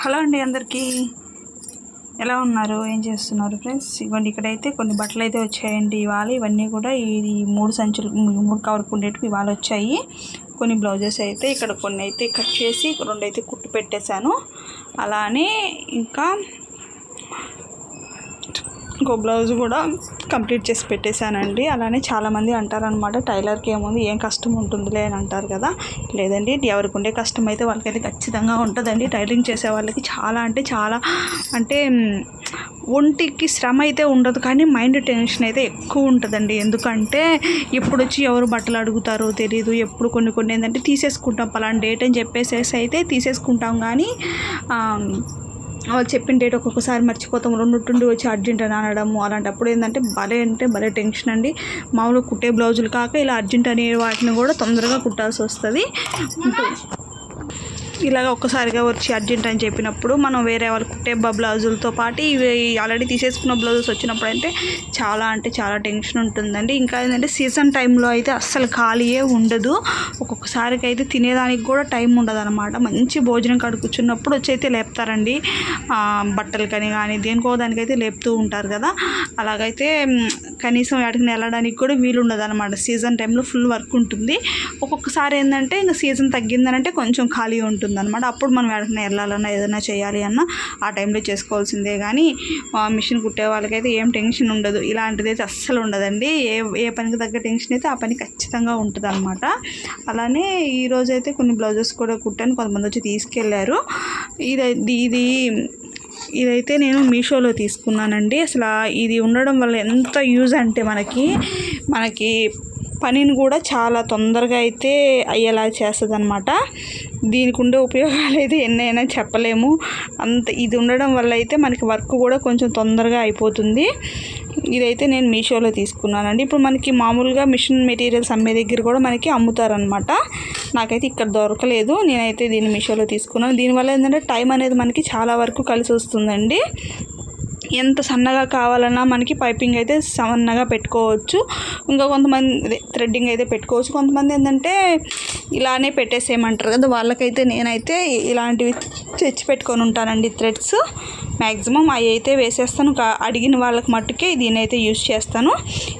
Hello అండి అందరికీ. ఎలా ఉన్నారు? ఏం చేస్తున్నారు ఫ్రెండ్స్? ఇవ్వండి ఇక్కడైతే కొన్ని బట్టలు అయితే వచ్చాయండి ఇవాళ. ఇవన్నీ కూడా ఇది మూడు సంచులు మూడు కవర్కు ఉండేటివి ఇవాళ వచ్చాయి. కొన్ని బ్లౌజెస్ అయితే ఇక్కడ కొన్ని అయితే కట్ చేసి రెండు అయితే కుట్టు పెట్టేశాను. అలానే ఇంకా ఇంకో బ్లౌజ్ కూడా కంప్లీట్ చేసి పెట్టేశానండి. అలానే చాలామంది అంటారనమాట టైలర్కి ఏముంది ఏం కష్టం ఉంటుందిలే అని అంటారు కదా. లేదండి ఎవరికి ఉండే కష్టం అయితే వాళ్ళకైతే ఖచ్చితంగా ఉంటుందండి. టైలరింగ్ చేసే వాళ్ళకి చాలా అంటే చాలా అంటే ఒంటికి శ్రమ అయితే ఉండదు కానీ మైండ్ టెన్షన్ అయితే ఎక్కువ ఉంటుందండి. ఎందుకంటే ఎప్పుడు వచ్చి ఎవరు బట్టలు అడుగుతారో తెలియదు ఎప్పుడు కొన్ని కొన్ని ఏంటంటే తీసేసుకుంటాం పలానా డేట్ అని చెప్పేసేసి అయితే తీసేసుకుంటాం కానీ వాళ్ళు చెప్పిన డేట్ ఒక్కొక్కసారి మర్చిపోతాం. రెండు వచ్చి అర్జెంట్ అని అనడము అలాంటప్పుడు ఏంటంటే భలే అంటే భలే టెన్షన్ అండి. మామూలుగా కుట్టే బ్లౌజులు కాక ఇలా అర్జెంట్ అనే వాటిని కూడా తొందరగా కుట్టాల్సి వస్తుంది. ఇలాగ ఒక్కసారిగా వచ్చి అర్జెంట్ అని చెప్పినప్పుడు మనం వేరే వాళ్ళు కుట్టే బ్లౌజులతో పాటు ఇవి ఆల్రెడీ తీసేసుకున్న బ్లౌజెస్ వచ్చినప్పుడు అంటే చాలా అంటే చాలా టెన్షన్ ఉంటుందండి. ఇంకా ఏంటంటే సీజన్ టైంలో అయితే అస్సలు ఖాళీయే ఉండదు. ఒక్కొక్కసారికి అయితే తినేదానికి కూడా టైం ఉండదు అనమాట మంచి భోజనం కాడ కూర్చున్నప్పుడు వచ్చి అయితే లేపుతారండి. బట్టలు బట్టలకని కానీ దేనికో దానికైతే లేపుతూ ఉంటారు కదా. అలాగైతే కనీసం వాటికి వెళ్ళడానికి కూడా వీలు ఉండదు అనమాట సీజన్ టైంలో ఫుల్ వర్క్ ఉంటుంది. ఒక్కొక్కసారి ఏంటంటే ఇంకా సీజన్ తగ్గిందనంటే కొంచెం ఖాళీ ఉంటుంది అనమాట అప్పుడు మనం ఎక్కడికైనా వెళ్ళాలన్నా ఏదైనా చేయాలి అన్నా ఆ టైంలో చేసుకోవాల్సిందే. కానీ మిషన్ కుట్టే వాళ్ళకైతే ఏం టెన్షన్ ఉండదు. ఇలాంటిది అయితే అస్సలు ఉండదండి. ఏ ఏ పనికి తగ్గ టెన్షన్ అయితే ఆ పని ఖచ్చితంగా ఉంటుంది అనమాట అలానే ఈరోజైతే కొన్ని బ్లౌజెస్ కూడా కుట్టాను. కొంతమంది వచ్చి తీసుకెళ్ళారు. ఇది ఇది ఇదైతే నేను మీషోలో తీసుకున్నానండి. అసలు ఇది ఉండడం వల్ల ఎంత యూజ్ అంటే మనకి మనకి పనిని కూడా చాలా తొందరగా అయితే అయ్యేలా చేస్తుంది అనమాట దీనికి ఉండే ఉపయోగాలు అయితే ఎన్నైనా చెప్పలేము. అంత ఇది ఉండడం వల్ల అయితే మనకి వర్క్ కూడా కొంచెం తొందరగా అయిపోతుంది. ఇదైతే నేను మీషోలో తీసుకున్నానండి. ఇప్పుడు మనకి మామూలుగా మిషన్ మెటీరియల్స్ అమ్మే దగ్గర కూడా మనకి అమ్ముతారనమాట నాకైతే ఇక్కడ దొరకలేదు. నేనైతే దీన్ని మీషోలో తీసుకున్నాను. దీనివల్ల ఏంటంటే టైం అనేది మనకి చాలా వరకు కలిసి వస్తుందండి. ఎంత సన్నగా కావాలన్నా మనకి పైపింగ్ అయితే సన్నగా పెట్టుకోవచ్చు. ఇంకా కొంతమంది థ్రెడ్డింగ్ అయితే పెట్టుకోవచ్చు. కొంతమంది ఏంటంటే ఇలానే పెట్టేసేయమంటారు కదా. వాళ్ళకైతే నేనైతే ఇలాంటివి తెచ్చి పెట్టుకొని ఉంటానండి థ్రెడ్స్. మ్యాక్సిమం అవి అయితే వేసేస్తాను. అడిగిన వాళ్ళకి మట్టుకే దీనైతే యూజ్ చేస్తాను.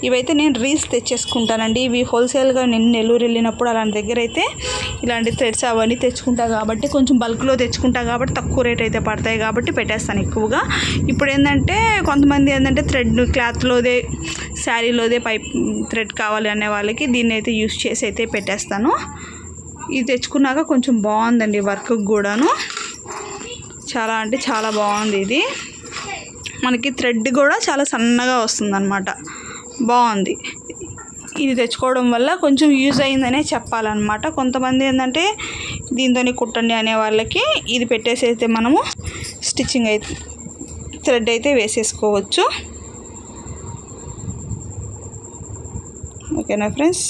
ఇవైతే నేను రీల్స్ తెచ్చేసుకుంటానండి. ఇవి హోల్సేల్గా నేను నెల్లూరు వెళ్ళినప్పుడు అలాంటి దగ్గర అయితే ఇలాంటి థ్రెడ్స్ అవన్నీ తెచ్చుకుంటా కాబట్టి కొంచెం బల్క్లో తెచ్చుకుంటా కాబట్టి తక్కువ రేట్ అయితే పడతాయి కాబట్టి పెట్టేస్తాను ఎక్కువగా. ఇప్పుడు ఏంటంటే కొంతమంది ఏంటంటే థ్రెడ్ క్లాత్లోదే శారీలోదే పైప్ థ్రెడ్ కావాలి అనే వాళ్ళకి దీన్ని అయితే యూస్ చేసి అయితే పెట్టేస్తాను. ఇది తెచ్చుకున్నాక కొంచెం బాగుందండి వర్క్ కూడాను. చాలా అంటే చాలా బాగుంది ఇది. మనకి థ్రెడ్ కూడా చాలా సన్నగా వస్తుందన్నమాట. బాగుంది. ఇది తెచ్చుకోవడం వల్ల కొంచెం యూజ్ అయిందనే చెప్పాలన్నమాట. కొంతమంది ఏంటంటే దీంతోనే కుట్టండి అనే వాళ్ళకి ఇది పెట్టేసి అయితే మనము స్టిచ్చింగ్ అయితే థ్రెడ్ అయితే వేసేసుకోవచ్చు. ఓకేనా ఫ్రెండ్స్?